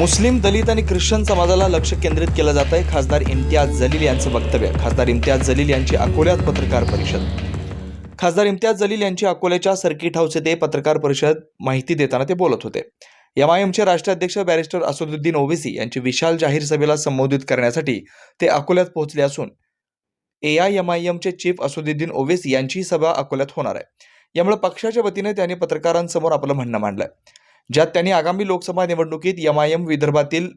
मुस्लिम दलित आणि ख्रिश्चन समाजाला लक्ष केंद्रित केलं जात आहे. खासदार इम्तियाज जलील यांचं वक्तव्य. खासदार इम्तियाज जलील यांची अकोल्यात पत्रकार परिषद. खासदार इम्तियाज जलील यांची अकोल्याच्या सर्किट हाऊस येथे पत्रकार परिषद माहिती देताना ते बोलत होते. एमआयएमचे एमचे राष्ट्राध्यक्ष बॅरिस्टर असदुद्दीन ओवेसी यांची विशाल जाहीर सभेला संबोधित करण्यासाठी ते अकोल्यात पोहोचले असून ए आय यम आय एमचे चीफ असदुद्दीन ओवेसी यांची सभा अकोल्यात होणार आहे. यामुळे पक्षाच्या वतीने त्यांनी पत्रकारांसमोर आपलं म्हणणं मांडलं आहे ज्यात त्यांनी आगामी लोकसभा निवडणुकीत एमआयएम विदर्भातील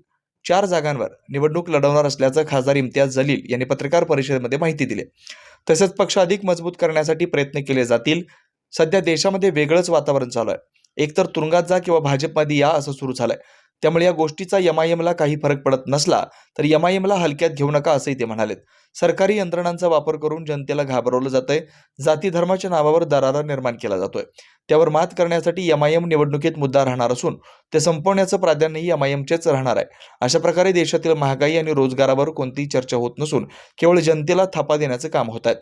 चार जागांवर निवडणूक लढवणार असल्याचं खासदार इम्तियाज जलील यांनी पत्रकार परिषदेमध्ये माहिती दिली. तसेच पक्ष अधिक मजबूत करण्यासाठी प्रयत्न केले जातील. सध्या देशामध्ये वेगळंच वातावरण चालू आहे. एकतर तुरुंगात जा किंवा भाजपमध्ये या असं सुरू झालंय. त्यामुळे या गोष्टीचा यमायमला काही फरक पडत नसला तर यमायमला हलक्यात घेऊ नका असंही ते म्हणालेत. सरकारी यंत्रणांचा वापर करून जनतेला घाबरवलं जातंय. जाती धर्माच्या नावावर दरारा निर्माण केला जातोय. त्यावर मात करण्यासाठी यमायम निवडणुकीत मुद्दा राहणार असून ते संपवण्याचं प्राधान्यही यमायमचेच राहणार आहे. अशा प्रकारे देशातील महागाई आणि रोजगारावर कोणतीही चर्चा होत नसून केवळ जनतेला थापा देण्याचं काम होत आहे.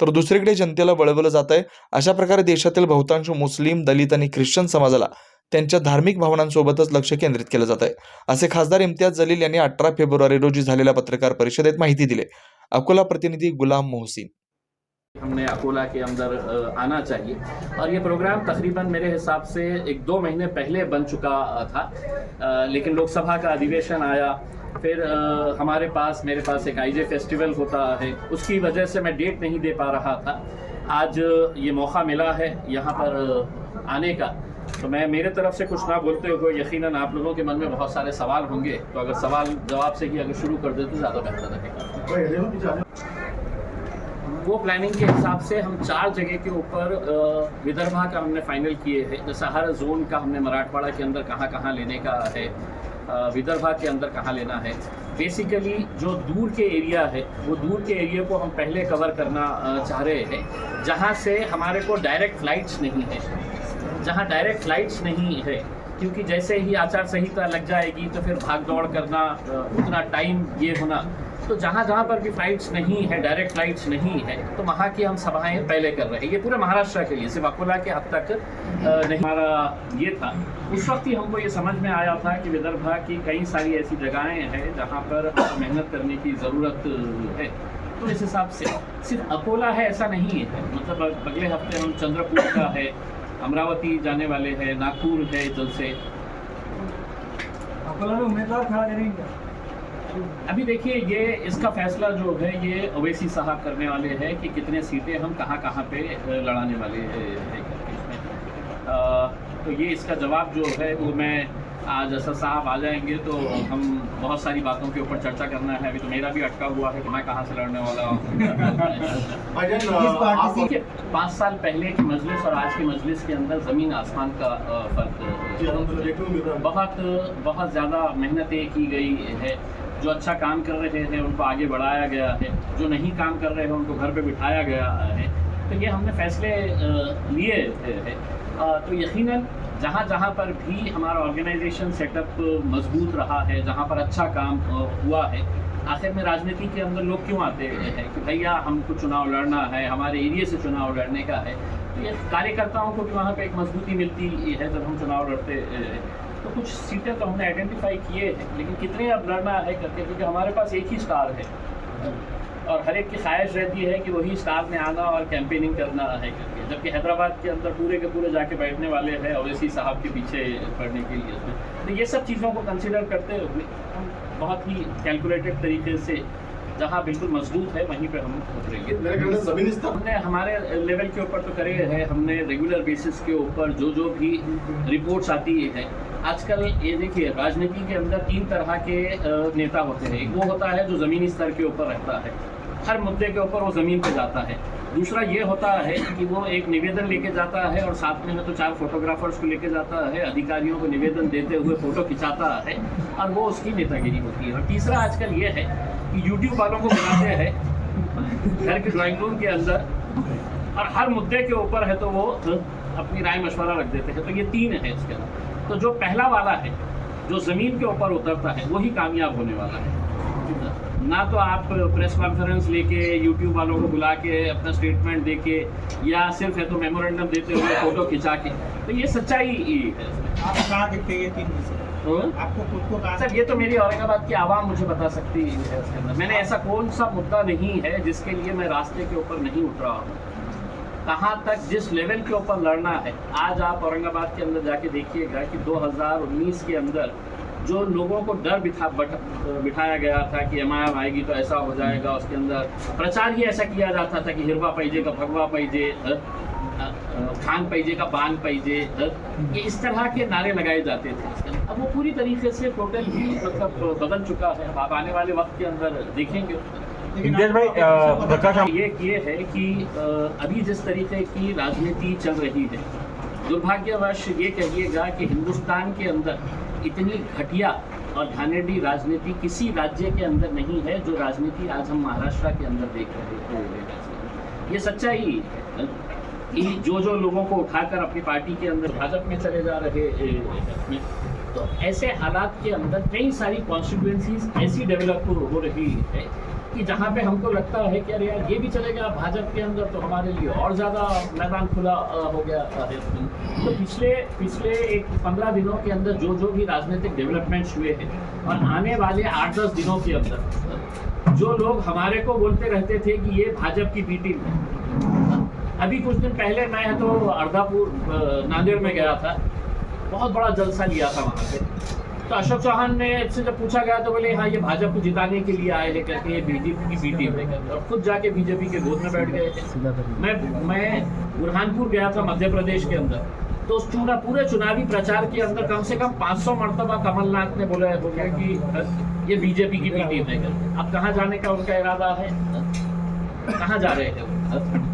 तर दुसरीकडे जनतेला वळवलं जात आहे अशा प्रकारे देशातील बहुतांश मुस्लिम दलित आणि ख्रिश्चन समाजाला त्यांच्या धार्मिक भावनांसोबतच लक्ष केंद्रित केलं जात आहे असे खासदार इम्तियाज जलील यांनी अठरा फेब्रुवारी रोजी झालेल्या पत्रकार परिषदेत माहिती दिली. अकोला प्रतिनिधी गुलाम मोहसिन. हमने अकोला के अंदर आना चाहिए। और ये प्रोग्राम तकरीबन मेरे हिसाब से एक दो महीने पहले बन चुका था। लेकिन लोकसभा का अधिवेशन आया। फिर हमारे पास मेरे पास एक आईजे फेस्टिवल होता है। उसकी वजह से मैं डेट नहीं दे पा रहा था। आज ये मौका मिला है यहाँ पर आने का। तो मैं, मेरे तरफ़ से कुछ ना बोलते हुए यकीनन आप लोगों के मन में बहुत सारे सवाल होंगे। तो अगर सवाल जवाब से ही अगर शुरू कर दे तो ज़्यादा बेहतर रहेगा। वो प्लानिंग के हिसाब से हम चार जगह के ऊपर विदर्भा का हमने फाइनल किए हैं जैसे हर जोन का हमने मराठवाड़ा के अंदर कहाँ कहाँ लेने का है विदर्भा के अंदर कहाँ लेना है। बेसिकली जो दूर के एरिया है, वो दूर के एरिया को हम पहले कवर करना चाह रहे हैं। जहाँ से हमारे को डायरेक्ट फ्लाइट्स नहीं है। जहाँ डायरेक्ट फ्लाइट्स नहीं है, क्योंकि जैसे ही आचार संहिता लग जाएगी तो फिर भाग दौड़ करना उतना टाइम ये होना। तो जहाँ जहाँ पर भी फ्लाइट्स नहीं है डायरेक्ट फ्लाइट्स नहीं है तो वहाँ की हम सभाएँ पहले कर रहे हैं। ये पूरे महाराष्ट्र के लिए, सिर्फ़ अकोला के हद तक नहीं। हमारा ये था। उस वक्त ही हमको ये समझ में आया था कि विदर्भा की कई सारी ऐसी जगहें हैं, जहाँ पर मेहनत करने की ज़रूरत है। तो इस हिसाब से, सिर्फ़ अकोला है ऐसा नहीं है। मतलब अगले हफ़्ते हम चंद्रपुर का है अमरावती जाने वाले हैं नागपुर है जल से। उम्मीदवार खड़ा करेंगे अभी देखिए ये इसका फैसला जो है ये अवैसी साहब करने वाले हैं कि कितने सीटें हम कहाँ कहाँ पे लड़ाने वाले हैं तो ये इसका जवाब जो है वो मैं आज असद साहब आ जाएँगे तो हम बहुत सारी बातों के ऊपर चर्चा करना है। अभी तो मेरा भी अटका हुआ है कि मैं कहाँ से लड़ने वाला हूँ। पाँच साल पहले की मजलिस और आज की मजलिस के अंदर ज़मीन आसमान का फ़र्क अ, बहुत बहुत ज़्यादा मेहनतें की गई है। जो अच्छा काम कर रहे हैं उनको आगे बढ़ाया गया है। जो नहीं काम कर रहे हैं उनको घर पे बिठाया गया है। तो ये हमने फैसले लिए अ, तो यकीनन जहाँ जहाँ पर भी हमारा ऑर्गेनाइजेशन सेटअप मज़बूत रहा है, जहाँ पर अच्छा काम हुआ है, आखिर में राजनीति के अंदर लोग क्यों आते हैं कि भैया हमको चुनाव लड़ना है, हमारे एरिया से चुनाव लड़ने का है तो ये कार्यकर्ताओं को भी वहाँ पे एक मजबूती मिलती है जब हम चुनाव लड़ते हैं। तो कुछ सीटें तो हमने आइडेंटिफाई किए हैं, लेकिन कितने अब लड़ना है करके, क्योंकि हमारे पास एक ही स्टार है। और हर एक की ख्वाहिश रहती है कि वही स्टार में आना और कैंपेनिंग करना है करके। जबकि हैदराबाद के अंदर पूरे के पूरे जाके बैठने वाले हैं अवैसी साहब के पीछे पढ़ने के लिए। तो ये सब चीज़ों को कंसिडर करते हुए हम बहुत ही कैलकुलेटेड तरीके से जहाँ बिल्कुल मज़बूत है वहीं पे हम उतरेंगे। हमने हमारे लेवल के ऊपर तो करे हैं हमने रेगुलर बेसिस के ऊपर जो जो भी रिपोर्ट्स आती है। आजकल ये देखिए राजनीति के अंदर तीन तरह के नेता होते हैं। एक वो होता है जो ज़मीनी स्तर के ऊपर रहता है। हर मुद्दे के ऊपर वो ज़मीन पे जाता है। दूसरा ये होता है कि वो एक निवेदन लेके जाता है और साथ में तो चार फोटोग्राफर्स को लेके जाता है, अधिकारियों को निवेदन देते हुए फ़ोटो खिंचाता है और वो उसकी नेतागिरी होती है। और तीसरा आजकल ये है कि यूट्यूब वालों को बुलाते हैं घर के ड्राइंग रूम के अंदर और हर मुद्दे के ऊपर है तो वो अपनी राय मशवरा रख देते हैं। तो ये तीन है इसके अंदर तो जो पहला वाला है, जो ज़मीन के ऊपर उतरता है, वही कामयाब होने वाला है। ना तो आप प्रेस कॉन्फ्रेंस लेके यूट्यूब वालों को बुला के अपना स्टेटमेंट दे के या सिर्फ़ है तो मेमोरेंडम देते हुए फ़ोटो खिंचा के। तो ये सच्चाई ही आप कहाँ दिखते हैं ये तीन हाँ? आपको खुद को कहा सर ये तो मेरी औरंगाबाद की आवाम मुझे बता सकती है। मैंने ऐसा कौन सा मुद्दा नहीं है जिसके लिए मैं रास्ते के ऊपर नहीं उठ रहा हूँ। कहाँ तक जिस लेवल के ऊपर लड़ना है आज आप औरंगाबाद के अंदर जाके देखिएगा कि 2019 के अंदर जो लोगों को डर बिठा बठ, बिठाया गया था कि एम आएगी तो ऐसा हो जाएगा उसके अंदर प्रचार ही ऐसा किया जाता था कि हिरवा पैजे का भगवा पैजे खान पैजे का बान पैजे ये इस तरह के नारे लगाए जाते थे। अब वो पूरी तरीके से टोटल ही मतलब बदल चुका है। आप आने वाले वक्त के अंदर देखेंगे। भाई प्रकाश ये ये है कि अभी जिस तरीके की राजनीति चल रही है दुर्भाग्यवश ये कहिएगा कि हिंदुस्तान के अंदर इतनी घटिया और घानेडी राजनीति किसी राज्य के अंदर नहीं है, जो राजनीति आज हम महाराष्ट्र के अंदर देख रहे हैं। ये सच्चाई जो जो लोगों को उठाकर अपनी पार्टी के अंदर भाजपा में चले जा रहे तो ऐसे हालात के अंदर कई सारी कॉन्स्टिट्यूंसीज ऐसी डेवलप हो रही है कि जहाँ पे हमको लगता है कि अरे यार, ये भी चलेगा भाजपा के अंदर तो हमारे लिए और ज़्यादा मैदान खुला हो गया तो पिछले पिछले एक पंद्रह दिनों के अंदर जो जो भी राजनीतिक डेवलपमेंट्स हुए हैं, और आने वाले आठ दस दिनों के अंदर, जो लोग हमारे को बोलते रहते थे कि ये भाजपा की बी टीम है। अभी कुछ दिन पहले मैं तो अर्धापुर नांदेड़ में गया था। बहुत बड़ा जलसा लिया था वहाँ पे। तो अशोक चौहान ने से जब पूछा गया तो बोले हाँ ये भाजपा को जिताने के लिए आए हैं कहते ये बीजेपी की बी टीम है और खुद जाके बीजेपी के गोद में बैठ गए। मैं मैं बुरहानपुर गया था मध्य प्रदेश के अंदर। तो उस चुना, पूरे चुनावी प्रचार के अंदर कम से कम 500 सौ मरतबा कमलनाथ ने बोला हो गया कि, ये बीजेपी की बी टीम है। अब कहाँ जाने का उनका इरादा है? कहाँ जा रहे हैं तो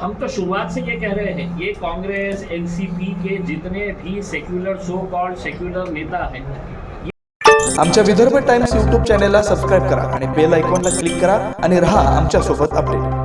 हम तो शुरुआत से ये कह रहे हैं ये कांग्रेस एनसीपी के जितने भी सेक्युलर सो कॉल्ड सेक्युलर नेता हैं आमच्या विदर्भ टाइम्स यूट्यूब चॅनेलला सबस्क्राईब करा आणि बेल आयकॉनला क्लिक करा आणि रहा आमच्यासोबत अपडेट